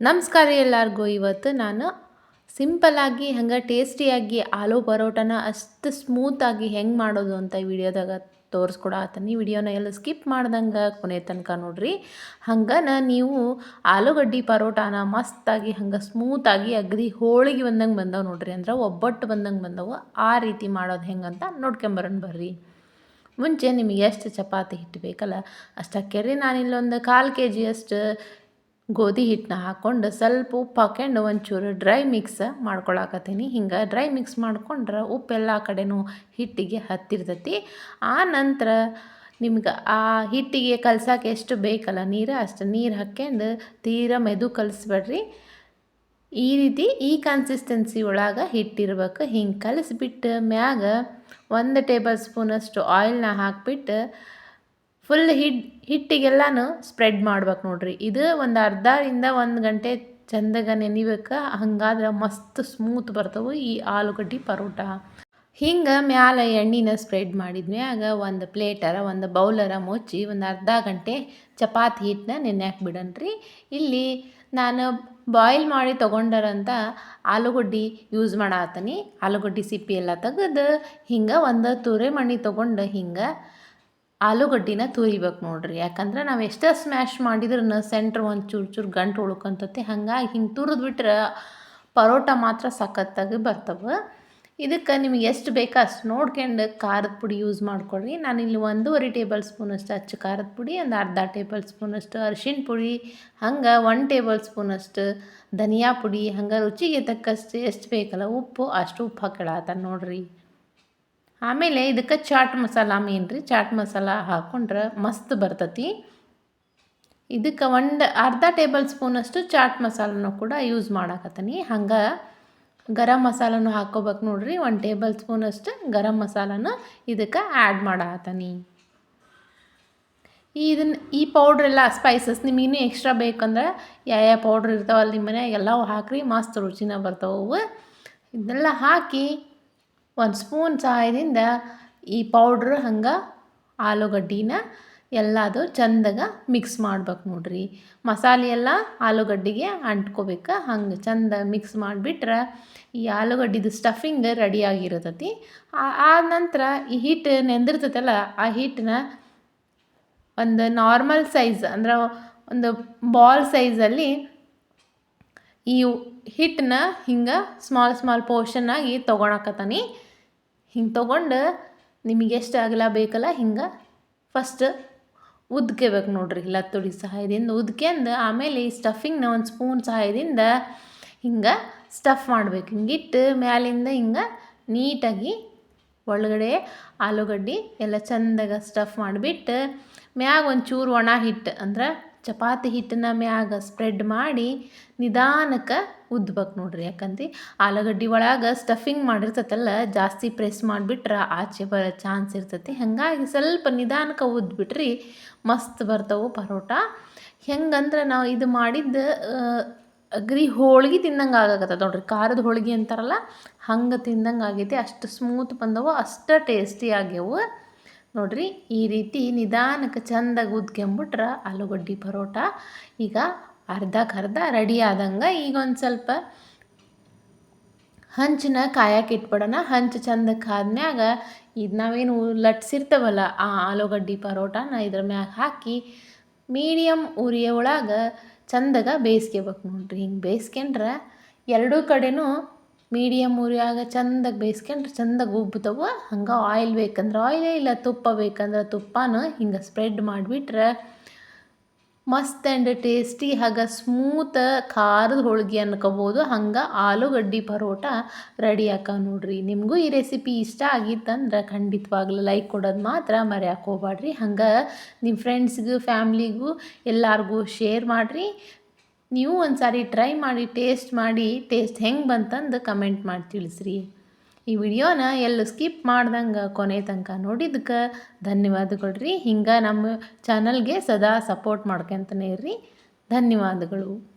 ನಮಸ್ಕಾರ ಎಲ್ಲರಿಗೂ. ಇವತ್ತು ನಾನು ಸಿಂಪಲ್ಲಾಗಿ ಹಂಗೆ ಟೇಸ್ಟಿಯಾಗಿ ಆಲೂ ಪರೋಟನ ಅಷ್ಟು ಸ್ಮೂತಾಗಿ ಹೆಂಗೆ ಮಾಡೋದು ಅಂತ ವಿಡಿಯೋದಾಗ ಆತನಿ. ವಿಡಿಯೋನ ಎಲ್ಲ ಸ್ಕಿಪ್ ಮಾಡ್ದಂಗೆ ಕೊನೆ ತನಕ ನೋಡ್ರಿ. ಹಂಗನ ನೀವು ಆಲೂಗಡ್ಡೆ ಪರೋಟಾನ ಮಸ್ತಾಗಿ, ಹಂಗೆ ಸ್ಮೂತಾಗಿ ಅಗ್ದಿ ಹೋಳಿಗೆ ಬಂದಂಗೆ ಬಂದವು ನೋಡ್ರಿ. ಅಂದ್ರೆ ಒಬ್ಬಟ್ಟು ಬಂದಂಗೆ ಬಂದವು. ಆ ರೀತಿ ಮಾಡೋದು ಹೆಂಗಂತ ನೋಡ್ಕೊಂಬರೋಣ ಬರ್ರಿ. ಮುಂಚೆ ನಿಮಗೆ ಎಷ್ಟು ಚಪಾತಿ ಹಿಟ್ಟು ಬೇಕಲ್ಲ, ಅಷ್ಟು ಹಾಕ್ಯರಿ ನಾನಿಲ್ಲೊಂದು ಕಾಲು ಕೆ ಜಿಯಷ್ಟು ಗೋಧಿ ಹಿಟ್ಟನ್ನ ಹಾಕ್ಕೊಂಡು ಸ್ವಲ್ಪ ಉಪ್ಪು ಹಾಕ್ಕೊಂಡು ಒಂಚೂರು ಡ್ರೈ ಮಿಕ್ಸ್ ಮಾಡ್ಕೊಳಕತ್ತೀನಿ. ಹಿಂಗೆ ಡ್ರೈ ಮಿಕ್ಸ್ ಮಾಡ್ಕೊಂಡ್ರೆ ಉಪ್ಪೆಲ್ಲ ಕಡೆನೂ ಹಿಟ್ಟಿಗೆ ಹತ್ತಿರ್ತೈತಿ. ಆ ನಂತರ ನಿಮ್ಗೆ ಆ ಹಿಟ್ಟಿಗೆ ಕಲ್ಸಕ್ಕೆ ಎಷ್ಟು ಬೇಕಲ್ಲ ನೀರು, ಅಷ್ಟು ನೀರು ಹಾಕ್ಯಂಡು ತೀರಾ ಮೆದು ಕಲಿಸ್ಬೇಡ್ರಿ. ಈ ರೀತಿ ಈ ಕನ್ಸಿಸ್ಟೆನ್ಸಿ ಒಳಗೆ ಹಿಟ್ಟಿರ್ಬೇಕು. ಹಿಂಗೆ ಕಲಿಸ್ಬಿಟ್ಟು ಮ್ಯಾಗ ಒಂದು ಟೇಬಲ್ ಸ್ಪೂನಷ್ಟು ಆಯಿಲ್ನ ಹಾಕ್ಬಿಟ್ಟು ಫುಲ್ ಹಿಟ್ ಹಿಟ್ಟಿಗೆಲ್ಲನೂ ಸ್ಪ್ರೆಡ್ ಮಾಡ್ಬೇಕು ನೋಡ್ರಿ. ಇದು ಒಂದು ಅರ್ಧದಿಂದ ಒಂದು ಗಂಟೆ ಚಂದಗ ನೆನಿಬೇಕು ಹಂಗಾದ್ರೆ ಮಸ್ತ್ ಸ್ಮೂತ್ ಬರ್ತವೆ ಈ ಆಲೂಗಡ್ಡೆ ಪರೋಟ. ಹಿಂಗೆ ಮ್ಯಾಲ ಎಣ್ಣೆನ ಸ್ಪ್ರೆಡ್ ಮಾಡಿದ್ಮ್ಯಾಗ ಒಂದು ಪ್ಲೇಟರ ಒಂದು ಬೌಲರ ಮುಚ್ಚಿ ಒಂದು ಅರ್ಧ ಗಂಟೆ ಚಪಾತಿ ಹಿಟ್ಟನ್ನ ನೆನ್ಯಾಕೆ ಬಿಡನ್ರಿ. ಇಲ್ಲಿ ನಾನು ಬಾಯ್ಲ್ ಮಾಡಿ ತೊಗೊಂಡರಂತ ಆಲೂಗಡ್ಡೆ ಯೂಸ್ ಮಾಡತ್ತೀನಿ ಆಲೂಗಡ್ಡೆ ಸಿಪ್ಪಿ ಎಲ್ಲ ತೆಗೆದು ಹಿಂಗೆ ಒಂದು ತುರೆ ಮಣ್ಣಿ ತೊಗೊಂಡು ಹಿಂಗೆ ಆಲೂಗಡ್ಡಿನ ತುರಿಬೇಕು ನೋಡ್ರಿ. ಯಾಕಂದ್ರೆ ನಾವು ಎಷ್ಟೇ ಸ್ಮ್ಯಾಶ್ ಮಾಡಿದ್ರೂ ಸೆಂಟ್ರ್ ಒಂದು ಚೂರು ಚೂರು ಗಂಟು ಉಳ್ಕೊಂತತಿ. ಹಂಗಾಗಿ ಹಿಂಗೆ ತುರಿದು ಬಿಟ್ರೆ ಪರೋಟ ಮಾತ್ರ ಸಖತ್ತಾಗಿ ಬರ್ತವೆ. ಇದಕ್ಕೆ ನಿಮಗೆ ಎಷ್ಟು ಬೇಕೋ ಅಷ್ಟು ನೋಡ್ಕೊಂಡು ಖಾರದ ಪುಡಿ ಯೂಸ್ ಮಾಡ್ಕೊಳ್ರಿ. ನಾನಿಲ್ಲಿ ಒಂದೂವರೆ ಟೇಬಲ್ ಸ್ಪೂನಷ್ಟು ಅಚ್ಚು ಖಾರದ ಪುಡಿ, ಒಂದು ಅರ್ಧ ಟೇಬಲ್ ಸ್ಪೂನಷ್ಟು ಅರಿಶಿಣ ಪುಡಿ, ಹಂಗೆ ಒನ್ ಟೇಬಲ್ ಸ್ಪೂನಷ್ಟು ಧನಿಯಾ ಪುಡಿ, ಹಂಗೆ ರುಚಿಗೆ ತಕ್ಕಷ್ಟು ಎಷ್ಟು ಬೇಕಲ್ಲ ಉಪ್ಪು, ಅಷ್ಟು ಉಪ್ಪು ಹಾಕಿಡತ್ತ ನೋಡ್ರಿ. ಆಮೇಲೆ ಇದಕ್ಕೆ ಚಾಟ್ ಮಸಾಲ ಮೇನ್ ರೀ. ಚಾಟ್ ಮಸಾಲ ಹಾಕ್ಕೊಂಡ್ರೆ ಮಸ್ತ್ ಬರ್ತತಿ. ಇದಕ್ಕೆ ಒಂದು ಅರ್ಧ ಟೇಬಲ್ ಸ್ಪೂನಷ್ಟು ಚಾಟ್ ಮಸಾಲನೂ ಕೂಡ ಯೂಸ್ ಮಾಡಾಕತ್ತೀನಿ. ಹಂಗೆ ಗರಂ ಮಸಾಲನೂ ಹಾಕೋಬೇಕು ನೋಡ್ರಿ. ಒಂದು ಟೇಬಲ್ ಸ್ಪೂನಷ್ಟು ಗರಂ ಮಸಾಲನ ಇದಕ್ಕೆ ಆ್ಯಡ್ ಈ ಇದನ್ನು ಈ ಪೌಡ್ರೆಲ್ಲ ಸ್ಪೈಸಸ್ ನಿಮಗಿನ್ನೂ ಎಕ್ಸ್ಟ್ರಾ ಬೇಕಂದ್ರೆ ಯಾವ ಯಾವ ಪೌಡ್ರ್ ಇರ್ತಾವಲ್ಲ ನಿಮ್ಮ ಮನೆಯಾಗ ಎಲ್ಲವೂ ಹಾಕ್ರಿ. ಮಸ್ತ್ ರುಚಿನ ಬರ್ತಾವೆ ಇದನ್ನೆಲ್ಲ ಹಾಕಿ ಒಂದು ಸ್ಪೂನ್ ಸಹಾಯದಿಂದ ಈ ಪೌಡ್ರ್ ಹಂಗೆ ಆಲೂಗಡ್ಡಿನ ಎಲ್ಲದು ಚಂದಾಗ ಮಿಕ್ಸ್ ಮಾಡ್ಬೇಕು ನೋಡ್ರಿ. ಮಸಾಲೆ ಎಲ್ಲ ಆಲೂಗಡ್ಡಿಗೆ ಅಂಟ್ಕೋಬೇಕು. ಹಂಗೆ ಚಂದ ಮಿಕ್ಸ್ ಮಾಡಿಬಿಟ್ರೆ ಈ ಆಲೂಗಡ್ಡಿದು ಸ್ಟಫಿಂಗ್ ರೆಡಿಯಾಗಿರತತಿ ಆ ನಂತರ ಈ ಹಿಟ್ಟು ನೆಂದಿರ್ತೈತಲ್ಲ, ಆ ಹಿಟ್ಟನ್ನ ಒಂದು ನಾರ್ಮಲ್ ಸೈಜ್ ಅಂದ್ರೆ ಒಂದು ಬಾಲ್ ಸೈಜಲ್ಲಿ ಈ ಹಿಟ್ಟನ್ನ ಹಿಂಗೆ ಸ್ಮಾಲ್ ಸ್ಮಾಲ್ ಪೋರ್ಷನ್ನಾಗಿ ತೊಗೊಳಕತ್ತಾನೆ. ಹಿಂಗೆ ತೊಗೊಂಡು ನಿಮಗೆ ಎಷ್ಟು ಅಗಲ ಬೇಕಲ್ಲ ಹಿಂಗೆ ಫಸ್ಟ್ ಉದ್ಕೋಬೇಕು ನೋಡ್ರಿ ಲತ್ತುಡಿ ಸಹಾಯದಿಂದ ಉದ್ಕೆಂದು ಆಮೇಲೆ ಈ ಸ್ಟಫಿಂಗ್ನ ಒಂದು ಸ್ಪೂನ್ ಸಹಾಯದಿಂದ ಹಿಂಗೆ ಸ್ಟಫ್ ಮಾಡ್ಬೇಕು. ಹಿಂಗಿಟ್ಟು ಮ್ಯಾಲಿಂದ ಹಿಂಗೆ ನೀಟಾಗಿ ಒಳಗಡೆ ಆಲೂಗಡ್ಡೆ ಎಲ್ಲ ಚಂದಾಗ ಸ್ಟಫ್ ಮಾಡಿಬಿಟ್ಟು ಮ್ಯಾಗ ಒಂಚೂರು ಒಣ ಹಿಟ್ಟು ಅಂದ್ರೆ ಚಪಾತಿ ಹಿಟ್ಟನ್ನ ಮ್ಯಾಗ ಸ್ಪ್ರೆಡ್ ಮಾಡಿ ನಿಧಾನಕ್ಕೆ ಉದ್ಬೇಕು ನೋಡ್ರಿ. ಯಾಕಂದ್ರೆ ಆಲೂಗಡ್ಡೆ ಒಳಗೆ ಸ್ಟಫಿಂಗ್ ಮಾಡಿರ್ತೈತಲ್ಲ, ಜಾಸ್ತಿ ಪ್ರೆಸ್ ಮಾಡಿಬಿಟ್ರೆ ಆಚೆ ಬರೋ ಚಾನ್ಸ್ ಇರ್ತೈತಿ. ಹಾಗಾಗಿ ಸ್ವಲ್ಪ ನಿಧಾನಕ್ಕೆ ಉದ್ಬಿಟ್ರಿ, ಮಸ್ತ್ ಬರ್ತವೆ ಪರೋಟ. ಹೆಂಗಂದ್ರೆ ನಾವು ಇದು ಮಾಡಿದ್ದು ಅಗ್ರಿ ಹೋಳಿಗೆ ತಿಂದಂಗೆ ಆಗಕತ್ತದ ನೋಡ್ರಿ. ಖಾರದ ಹೋಳಿಗೆ ಅಂತಾರಲ್ಲ, ಹಂಗೆ ತಿಂದಂಗೆ ಆಗೈತಿ. ಅಷ್ಟು ಸ್ಮೂತ್ ಬಂದವು, ಅಷ್ಟು ಟೇಸ್ಟಿ ಆಗ್ಯವು. ನೋಡ್ರಿ ಈ ರೀತಿ ನಿಧಾನಕ್ಕೆ ಚಂದಾಗಿ ಉದ್ಕೊಂಬಿಟ್ರೆ ಆಲೂಗಡ್ಡೆ ಪರೋಟ ಈಗ ಅರ್ಧಕ್ಕರ್ಧ ರೆಡಿ ಆದಂಗೆ ಈಗ ಒಂದು ಸ್ವಲ್ಪ ಹಂಚನ್ನ ಕಾಯಕ್ಕೆ ಇಟ್ಬಿಡೋಣ. ಹಂಚು ಚಂದಕ್ಕೆ ಆದ್ಮ್ಯಾಗ ಇದು ನಾವೇನು ಲಟ್ಸಿರ್ತವಲ್ಲ ಆ ಆಲೂಗಡ್ಡೆ ಪರೋಟಾನ ಇದ್ರ ಮ್ಯಾಗ ಹಾಕಿ ಮೀಡಿಯಮ್ ಉರಿಯ ಒಳಗೆ ಚಂದಾಗ ಬೇಯಿಸ್ಕೋಬೇಕು ನೋಡ್ರಿ. ಹಿಂಗೆ ಬೇಯಿಸ್ಕೊಂಡ್ರೆ ಎರಡೂ ಕಡೆನೂ ಮೀಡಿಯಮ್ ಉರಿಯಾಗ ಚಂದಾಗಿ ಬೇಯಿಸ್ಕೊಂಡ್ರೆ ಚಂದಾಗಿ ಉಬ್ಬುತ್ತವ ಹಂಗೆ ಆಯಿಲ್ ಬೇಕಂದ್ರೆ ಆಯಿಲೇ ಇಲ್ಲ, ತುಪ್ಪ ಬೇಕಂದ್ರೆ ತುಪ್ಪನ ಹಿಂಗೆ ಸ್ಪ್ರೆಡ್ ಮಾಡಿಬಿಟ್ರೆ ಮಸ್ತ್ ಆ್ಯಂಡ್ ಟೇಸ್ಟಿ ಹಾಗೆ ಸ್ಮೂತ್ ಖಾರದ ಹೋಳಿಗೆ ಅನ್ಕೋಬೋದು. ಹಂಗೆ ಆಲೂಗಡ್ಡೆ ಪರೋಟ ರೆಡಿ ಆಕ ನೋಡ್ರಿ. ನಿಮಗೂ ಈ ರೆಸಿಪಿ ಇಷ್ಟ ಆಗಿತ್ತಂದ್ರೆ ಖಂಡಿತವಾಗ್ಲೂ ಲೈಕ್ ಕೊಡೋದು ಮಾತ್ರ ಮರೆಯಕ್ಕೆ ಹೋಗ್ಬೇಡ್ರಿ ಹಂಗೆ ನಿಮ್ಮ ಫ್ರೆಂಡ್ಸ್ಗೂ ಫ್ಯಾಮ್ಲಿಗೂ ಎಲ್ಲರಿಗೂ ಶೇರ್ ಮಾಡಿರಿ. ನೀವು ಒಂದು ಸಾರಿ ಟ್ರೈ ಮಾಡಿ ಟೇಸ್ಟ್ ಮಾಡಿ ಟೇಸ್ಟ್ ಹೆಂಗೆ ಬಂತಂದು ಕಮೆಂಟ್ ಮಾಡಿ ತಿಳಿಸ್ರಿ. ಈ ವಿಡಿಯೋನ ಎಲ್ಲೂ ಸ್ಕಿಪ್ ಮಾಡ್ದಂಗೆ ಕೊನೆ ತನಕ ನೋಡಿದ್ದಕ್ಕೆ ಧನ್ಯವಾದಗಳು ರೀ ಹಿಂಗೆ ನಮ್ಮ ಚಾನಲ್ಗೆ ಸದಾ ಸಪೋರ್ಟ್ ಮಾಡ್ಕೊತನೇ ಇರ್ರಿ. ಧನ್ಯವಾದಗಳು.